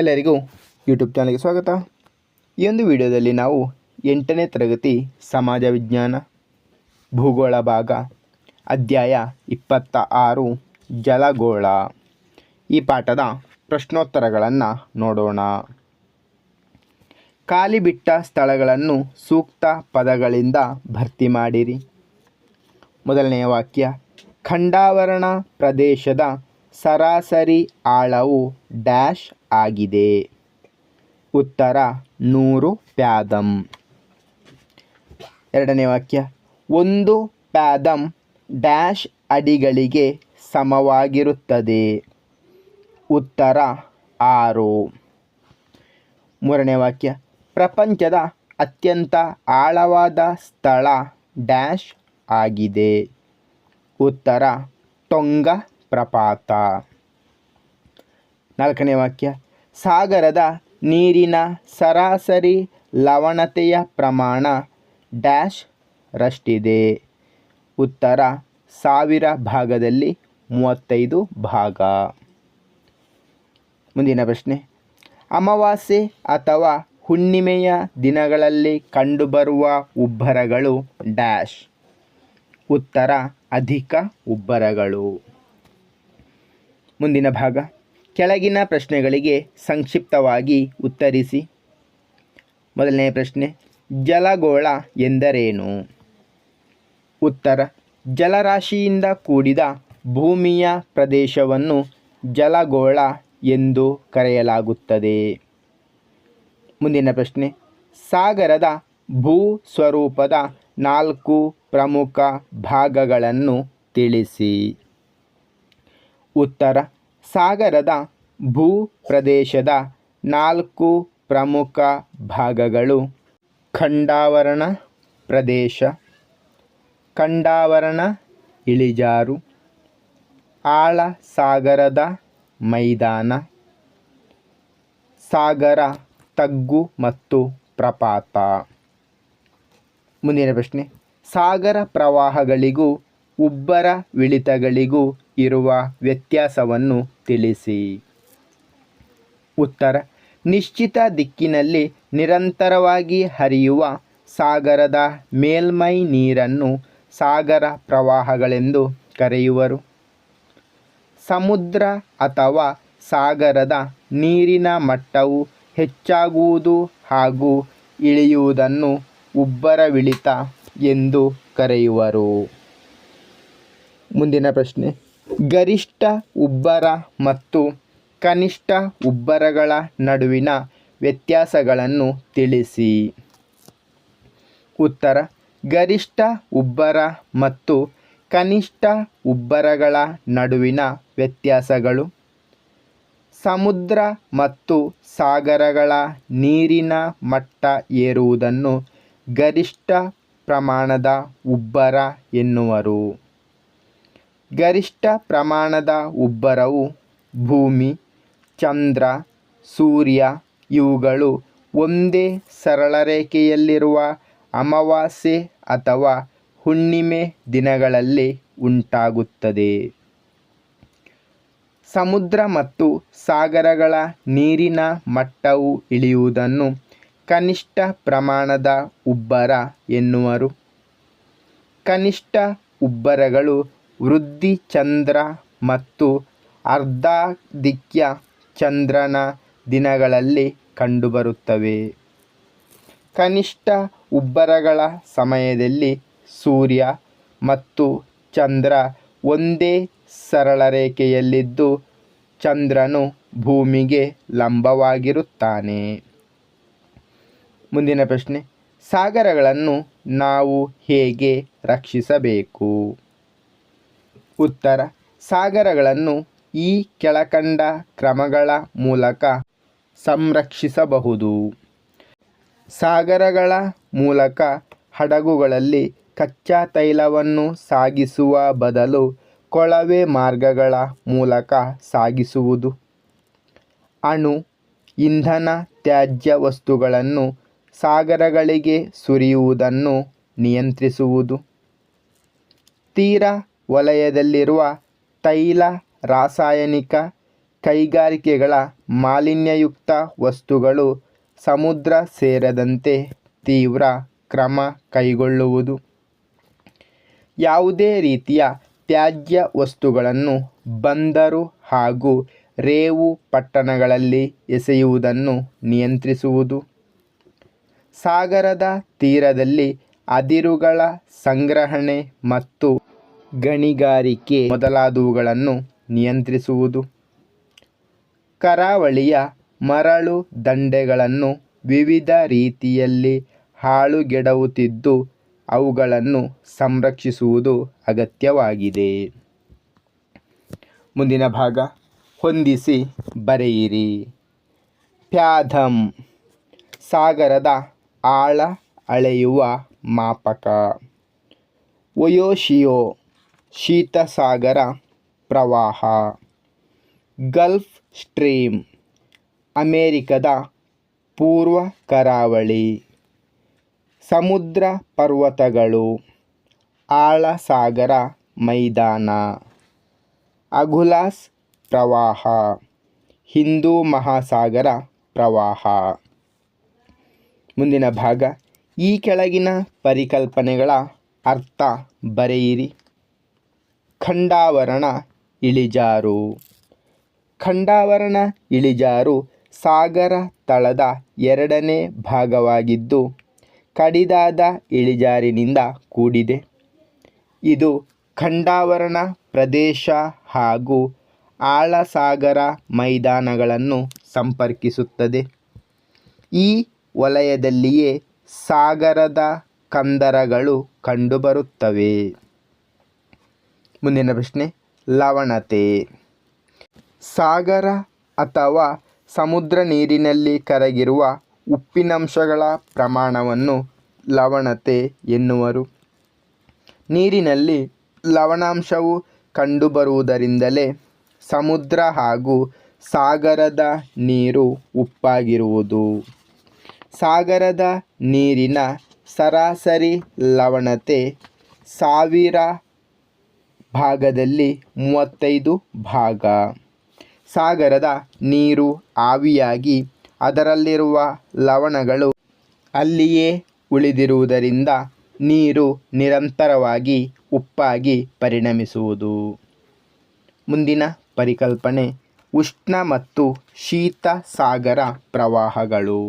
ಎಲ್ಲರಿಗೂ ಯೂಟ್ಯೂಬ್ ಚಾನಲ್ಗೆ ಸ್ವಾಗತ. ಈ ಒಂದು ವಿಡಿಯೋದಲ್ಲಿ ನಾವು ಎಂಟನೇ ತರಗತಿ ಸಮಾಜ ವಿಜ್ಞಾನ, ಭೂಗೋಳ ಭಾಗ, ಅಧ್ಯಾಯ ಇಪ್ಪತ್ತ ಆರು ಜಲಗೋಳ. ಈ ಪಾಠದ ಪ್ರಶ್ನೋತ್ತರಗಳನ್ನು ನೋಡೋಣ. ಖಾಲಿ ಬಿಟ್ಟ ಸ್ಥಳಗಳನ್ನು ಸೂಕ್ತ ಪದಗಳಿಂದ ಭರ್ತಿ ಮಾಡಿರಿ. ಮೊದಲನೆಯ ವಾಕ್ಯ, ಖಂಡಾವರಣ ಪ್ರದೇಶದ ಸರಾಸರಿ ಆಳವು ಡ್ಯಾಶ್ ಆಗಿದೆ. ಉತ್ತರ ನೂರು ಪ್ಯಾದಮ್ ಎರಡನೇ ವಾಕ್ಯ. ಒಂದು ಪ್ಯಾದಮ್ ಡ್ಯಾಶ್ ಅಡಿಗಳಿಗೆ ಸಮವಾಗಿರುತ್ತದೆ. ಉತ್ತರ ಆರು. ಮೂರನೇ ವಾಕ್ಯ. ಪ್ರಪಂಚದ ಅತ್ಯಂತ ಆಳವಾದ ಸ್ಥಳ ಡ್ಯಾಶ್ ಆಗಿದೆ. ಉತ್ತರ ಟೊಂಗ ಪ್ರಪಾತ ನಾಲ್ಕನೇ ವಾಕ್ಯ, ಸಾಗರದ ನೀರಿನ ಸರಾಸರಿ ಲವಣತೆಯ ಪ್ರಮಾಣ ಡ್ಯಾಶ್ ರಷ್ಟಿದೆ. ಉತ್ತರ ಸಾವಿರ ಭಾಗದಲ್ಲಿ ಮೂವತ್ತೈದು ಭಾಗ. ಮುಂದಿನ ಪ್ರಶ್ನೆ, ಅಮಾವಾಸ್ಯೆ ಅಥವಾ ಹುಣ್ಣಿಮೆಯ ದಿನಗಳಲ್ಲಿ ಕಂಡುಬರುವ ಉಬ್ಬರಗಳು ಡ್ಯಾಶ್? ಉತ್ತರ, ಅಧಿಕ ಉಬ್ಬರಗಳು. ಮುಂದಿನ ಭಾಗ ಕೆಳಗಿನ ಪ್ರಶ್ನೆಗಳಿಗೆ ಸಂಕ್ಷಿಪ್ತವಾಗಿ ಉತ್ತರಿಸಿ. ಮೊದಲನೇ ಪ್ರಶ್ನೆ, ಜಲಗೋಳ ಎಂದರೇನು? ಉತ್ತರ, ಜಲರಾಶಿಯಿಂದ ಕೂಡಿದ ಭೂಮಿಯ ಪ್ರದೇಶವನ್ನು ಜಲಗೋಳ ಎಂದು ಕರೆಯಲಾಗುತ್ತದೆ. ಮುಂದಿನ ಪ್ರಶ್ನೆ, ಸಾಗರದ ಭೂ ಸ್ವರೂಪದ ನಾಲ್ಕು ಪ್ರಮುಖ ಭಾಗಗಳನ್ನು ತಿಳಿಸಿ. ಉತ್ತರ ಸಾಗರದ ಭೂ ಪ್ರದೇಶದ ನಾಲ್ಕು ಪ್ರಮುಖ ಭಾಗಗಳು ಖಂಡಾವರಣ ಪ್ರದೇಶ, ಖಂಡಾವರಣ ಇಳಿಜಾರು ಆಳ ಸಾಗರದ ಮೈದಾನ, ಸಾಗರ ತಗ್ಗು ಮತ್ತು ಪ್ರಪಾತ. ಮುಂದಿನ ಪ್ರಶ್ನೆ, ಸಾಗರ ಪ್ರವಾಹಗಳಿಗೂ ಉಬ್ಬರ ಇಳಿತಗಳಿಗೂ ಇರುವ ವ್ಯತ್ಯಾಸವನ್ನು ತಿಳಿಸಿ. ಉತ್ತರ. ನಿಶ್ಚಿತ ದಿಕ್ಕಿನಲ್ಲಿ ನಿರಂತರವಾಗಿ ಹರಿಯುವ ಸಾಗರದ ಮೇಲ್ಮೈ ನೀರನ್ನು ಸಾಗರ ಪ್ರವಾಹಗಳೆಂದು ಕರೆಯುವರು. ಸಮುದ್ರ ಅಥವಾ ಸಾಗರದ ನೀರಿನ ಮಟ್ಟವು ಹೆಚ್ಚಾಗುವುದು ಹಾಗೂ ಇಳಿಯುವುದನ್ನು ಉಬ್ಬರವಿಳಿತ ಎಂದು ಕರೆಯುವರು. ಮುಂದಿನ ಪ್ರಶ್ನೆ. ಗರಿಷ್ಠ ಉಬ್ಬರ ಮತ್ತು ಕನಿಷ್ಠ ಉಬ್ಬರಗಳ ನಡುವಿನ ವ್ಯತ್ಯಾಸಗಳನ್ನು ತಿಳಿಸಿ. ಉತ್ತರ, ಗರಿಷ್ಠ ಉಬ್ಬರ ಮತ್ತು ಕನಿಷ್ಠ ಉಬ್ಬರಗಳ ನಡುವಿನ ವ್ಯತ್ಯಾಸಗಳು. ಸಮುದ್ರ ಮತ್ತು ಸಾಗರಗಳ ನೀರಿನ ಮಟ್ಟ ಏರುವುದನ್ನು ಗರಿಷ್ಠ ಪ್ರಮಾಣದ ಉಬ್ಬರ ಎನ್ನುವರು. ಗರಿಷ್ಠ ಪ್ರಮಾಣದ ಉಬ್ಬರವು ಭೂಮಿ, ಚಂದ್ರ, ಸೂರ್ಯ, ಇವುಗಳು ಒಂದೇ ಸರಳ ರೇಖೆಯಲ್ಲಿರುವ ಅಮಾವಾಸ್ಯೆ ಅಥವಾ ಹುಣ್ಣಿಮೆ ದಿನಗಳಲ್ಲಿ ಉಂಟಾಗುತ್ತದೆ. ಸಮುದ್ರ ಮತ್ತು ಸಾಗರಗಳ ನೀರಿನ ಮಟ್ಟವು ಇಳಿಯುವುದನ್ನು ಕನಿಷ್ಠ ಪ್ರಮಾಣದ ಉಬ್ಬರ ಎನ್ನುವರು. ಕನಿಷ್ಠ ಉಬ್ಬರಗಳು ವೃದ್ಧಿ ಚಂದ್ರ ಮತ್ತು ಅರ್ಧಾಧಿಕ್ಯ ಚಂದ್ರನ ದಿನಗಳಲ್ಲಿ ಕಂಡುಬರುತ್ತವೆ. ಕನಿಷ್ಠ ಉಬ್ಬರಗಳ ಸಮಯದಲ್ಲಿ ಸೂರ್ಯ ಮತ್ತು ಚಂದ್ರ ಒಂದೇ ಸರಳ ರೇಖೆಯಲ್ಲಿದ್ದು ಚಂದ್ರನು ಭೂಮಿಗೆ ಲಂಬವಾಗಿರುತ್ತಾನೆ. ಮುಂದಿನ ಪ್ರಶ್ನೆ, ಸಾಗರಗಳನ್ನು ನಾವು ಹೇಗೆ ರಕ್ಷಿಸಬೇಕು? ಉತ್ತರ. ಸಾಗರಗಳನ್ನು ಈ ಕೆಳಕಂಡ ಕ್ರಮಗಳ ಮೂಲಕ ಸಂರಕ್ಷಿಸಬಹುದು. ಸಾಗರಗಳ ಮೂಲಕ ಹಡಗುಗಳಲ್ಲಿ ಕಚ್ಚಾ ತೈಲವನ್ನು ಸಾಗಿಸುವ ಬದಲು ಕೊಳವೆ ಮಾರ್ಗಗಳ ಮೂಲಕ ಸಾಗಿಸುವುದು. ಅಣು, ಇಂಧನ ತ್ಯಾಜ್ಯ ವಸ್ತುಗಳನ್ನು ಸಾಗರಗಳಿಗೆ ಸುರಿಯುವುದನ್ನು ನಿಯಂತ್ರಿಸುವುದು. ತೀರ ವಲಯದಲ್ಲಿರುವ ತೈಲ, ರಾಸಾಯನಿಕ ಕೈಗಾರಿಕೆಗಳ ಮಾಲಿನ್ಯಯುಕ್ತ ವಸ್ತುಗಳು ಸಮುದ್ರ ಸೇರದಂತೆ ತೀವ್ರ ಕ್ರಮ ಕೈಗೊಳ್ಳುವುದು. ಯಾವುದೇ ರೀತಿಯ ತ್ಯಾಜ್ಯ ವಸ್ತುಗಳನ್ನು ಬಂದರು ಹಾಗೂ ರೇವು ಪಟ್ಟಣಗಳಲ್ಲಿ ಎಸೆಯುವುದನ್ನು ನಿಯಂತ್ರಿಸುವುದು. ಸಾಗರದ ತೀರದಲ್ಲಿ ಅದಿರುಗಳ ಸಂಗ್ರಹಣೆ ಮತ್ತು ಗಣಿಗಾರಿಕೆ ಮೊದಲಾದವುಗಳನ್ನು ನಿಯಂತ್ರಿಸುವುದು. ಕರಾವಳಿಯ ಮರಳು ದಂಡೆಗಳನ್ನು ವಿವಿಧ ರೀತಿಯಲ್ಲಿ ಹಾಳುಗೆಡವುತ್ತಿದ್ದು, ಅವುಗಳನ್ನು ಸಂರಕ್ಷಿಸುವುದು ಅಗತ್ಯವಾಗಿದೆ. ಮುಂದಿನ ಭಾಗ. ಹೊಂದಿಸಿ ಬರೆಯಿರಿ. ಪ್ಯಾಧಮ್ ಸಾಗರದ ಆಳ ಅಳೆಯುವ ಮಾಪಕ. ಒಯೋಶಿಯೋ ಶೀತಸಾಗರ ಪ್ರವಾಹ. ಗಲ್ಫ್ ಸ್ಟ್ರೀಮ್, ಅಮೇರಿಕದ ಪೂರ್ವ ಕರಾವಳಿ. ಸಮುದ್ರ ಪರ್ವತಗಳು, ಆಳಸಾಗರ ಮೈದಾನ. ಅಗುಲಾಸ್ ಪ್ರವಾಹ, ಹಿಂದೂ ಮಹಾಸಾಗರ ಪ್ರವಾಹ. ಮುಂದಿನ ಭಾಗ, ಈ ಕೆಳಗಿನ ಪರಿಕಲ್ಪನೆಗಳ ಅರ್ಥ ಬರೆಯಿರಿ. ಖಂಡಾವರಣ ಇಳಿಜಾರು. ಖಂಡಾವರಣ ಇಳಿಜಾರು ಸಾಗರ ತಳದ ಎರಡನೇ ಭಾಗವಾಗಿದ್ದು, ಕಡಿದಾದ ಇಳಿಜಾರಿನಿಂದ ಕೂಡಿದೆ. ಇದು ಖಂಡಾವರಣ ಪ್ರದೇಶ ಹಾಗೂ ಆಳಸಾಗರ ಮೈದಾನಗಳನ್ನು ಸಂಪರ್ಕಿಸುತ್ತದೆ. ಈ ವಲಯದಲ್ಲಿಯೇ ಸಾಗರದ ಕಂದರಗಳು ಕಂಡುಬರುತ್ತವೆ. ಮುಂದಿನ ಪ್ರಶ್ನೆ, ಲವಣತೆ. ಸಾಗರ ಅಥವಾ ಸಮುದ್ರ ನೀರಿನಲ್ಲಿ ಕರಗಿರುವ ಉಪ್ಪಿನಂಶಗಳ ಪ್ರಮಾಣವನ್ನು ಲವಣತೆ ಎನ್ನುವರು. ನೀರಿನಲ್ಲಿ ಲವಣಾಂಶವು ಕಂಡುಬರುವುದರಿಂದಲೇ ಸಮುದ್ರ ಹಾಗೂ ಸಾಗರದ ನೀರು ಉಪ್ಪಾಗಿರುವುದು. ಸಾಗರದ ನೀರಿನ ಸರಾಸರಿ ಲವಣತೆ ಸಾವಿರ ಭಾಗದಲ್ಲಿ ಮೂವತ್ತೈದು ಭಾಗ. ಸಾಗರದ ನೀರು ಆವಿಯಾಗಿ ಅದರಲ್ಲಿರುವ ಲವಣಗಳು ಅಲ್ಲಿಯೇ ಉಳಿದಿರುವುದರಿಂದ ನೀರು ನಿರಂತರವಾಗಿ ಉಪ್ಪಾಗಿ ಪರಿಣಮಿಸುವುದು. ಮುಂದಿನ ಪರಿಕಲ್ಪನೆ ಉಷ್ಣ ಮತ್ತು ಶೀತ ಸಾಗರ ಪ್ರವಾಹಗಳು.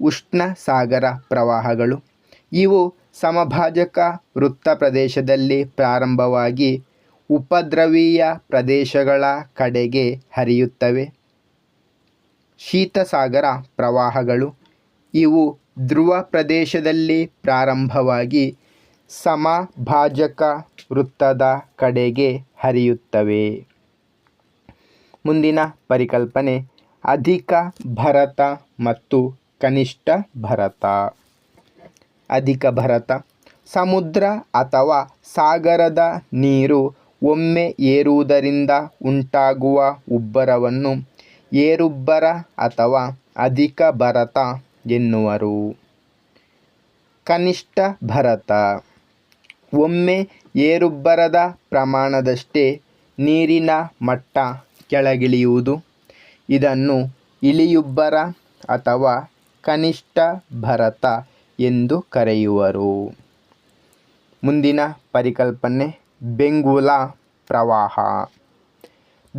ಉಷ್ಣ ಸಾಗರ ಪ್ರವಾಹಗಳು ಇವು ಸಮಭಾಜಕ ವೃತ್ತ ಪ್ರದೇಶದಲ್ಲಿ ಪ್ರಾರಂಭವಾಗಿ ಉಪದ್ರವೀಯ ಪ್ರದೇಶಗಳ ಕಡೆಗೆ ಹರಿಯುತ್ತವೆ. ಶೀತಸಾಗರ ಪ್ರವಾಹಗಳು ಇವು ಧ್ರುವ ಪ್ರದೇಶದಲ್ಲಿ ಪ್ರಾರಂಭವಾಗಿ ಸಮಭಾಜಕ ವೃತ್ತದ ಕಡೆಗೆ ಹರಿಯುತ್ತವೆ. ಮುಂದಿನ ಪರಿಕಲ್ಪನೆ ಅಧಿಕ ಭರತ ಮತ್ತು ಕನಿಷ್ಠ ಭರತ. ಅಧಿಕ ಭರತ. ಸಮುದ್ರ ಅಥವಾ ಸಾಗರದ ನೀರು ಒಮ್ಮೆ ಏರುವುದರಿಂದ ಉಂಟಾಗುವ ಉಬ್ಬರವನ್ನು ಏರುಬ್ಬರ ಅಥವಾ ಅಧಿಕ ಭರತ ಎನ್ನುವರು. ಕನಿಷ್ಠ ಭರತ. ಒಮ್ಮೆ ಏರುಬ್ಬರದ ಪ್ರಮಾಣದಷ್ಟೇ ನೀರಿನ ಮಟ್ಟ ಕೆಳಗಿಳಿಯುವುದು. ಇದನ್ನು ಇಳಿಯುಬ್ಬರ ಅಥವಾ ಕನಿಷ್ಠ ಭರತ ಎಂದು ಕರೆಯುವರು. ಮುಂದಿನ ಪರಿಕಲ್ಪನೆ ಬೆಂಗುಲ ಪ್ರವಾಹ.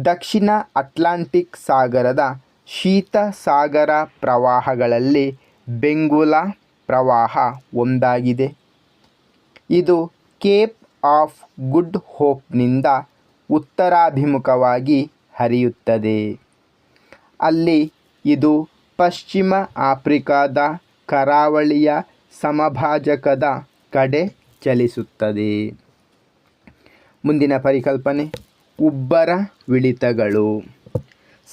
ದಕ್ಷಿಣ ಅಟ್ಲಾಂಟಿಕ್ ಸಾಗರದ ಶೀತ ಸಾಗರ ಪ್ರವಾಹಗಳಲ್ಲಿ ಬೆಂಗುಲ ಪ್ರವಾಹ ಒಂದಾಗಿದೆ. ಇದು ಕೇಪ್ ಆಫ್ ಗುಡ್ ಹೋಪ್ನಿಂದ ಉತ್ತರಾಭಿಮುಖವಾಗಿ ಹರಿಯುತ್ತದೆ. ಅಲ್ಲಿ ಇದು ಪಶ್ಚಿಮ ಆಫ್ರಿಕಾದ ಕರಾವಳಿಯ ಸಮಭಾಜಕದ ಕಡೆ ಚಲಿಸುತ್ತದೆ. ಮುಂದಿನ ಪರಿಕಲ್ಪನೆ, ಉಬ್ಬರ ವಿಳಿತಗಳು.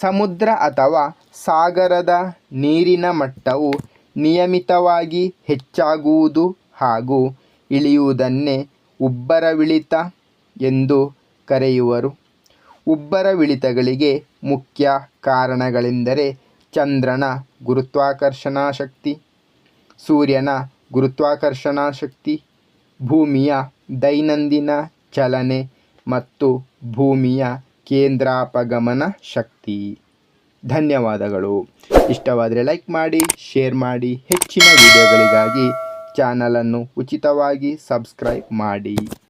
ಸಮುದ್ರ ಅಥವಾ ಸಾಗರದ ನೀರಿನ ಮಟ್ಟವು ನಿಯಮಿತವಾಗಿ ಹೆಚ್ಚಾಗುವುದು ಹಾಗೂ ಇಳಿಯುವುದನ್ನೇ ಉಬ್ಬರವಿಳಿತ ಎಂದು ಕರೆಯುವರು. ಉಬ್ಬರವಿಳಿತಗಳಿಗೆ ಮುಖ್ಯ ಕಾರಣಗಳೆಂದರೆ ಚಂದ್ರನ ಗುರುತ್ವಾಕರ್ಷಣಾ ಶಕ್ತಿ ಸೂರ್ಯನ ಗುರುತ್ವಾಕರ್ಷಣಾ ಶಕ್ತಿ, ಭೂಮಿಯ ದೈನಂದಿನ ಚಲನೆ ಮತ್ತು ಭೂಮಿಯ ಕೇಂದ್ರಾಪಗಮನ ಶಕ್ತಿ. ಧನ್ಯವಾದಗಳು. ಇಷ್ಟವಾದರೆ ಲೈಕ್ ಮಾಡಿ, ಶೇರ್ ಮಾಡಿ, ಹೆಚ್ಚಿನ ವಿಡಿಯೋಗಳಿಗಾಗಿ ಚಾನಲನ್ನು ಉಚಿತವಾಗಿ ಸಬ್ಸ್ಕ್ರೈಬ್ ಮಾಡಿ.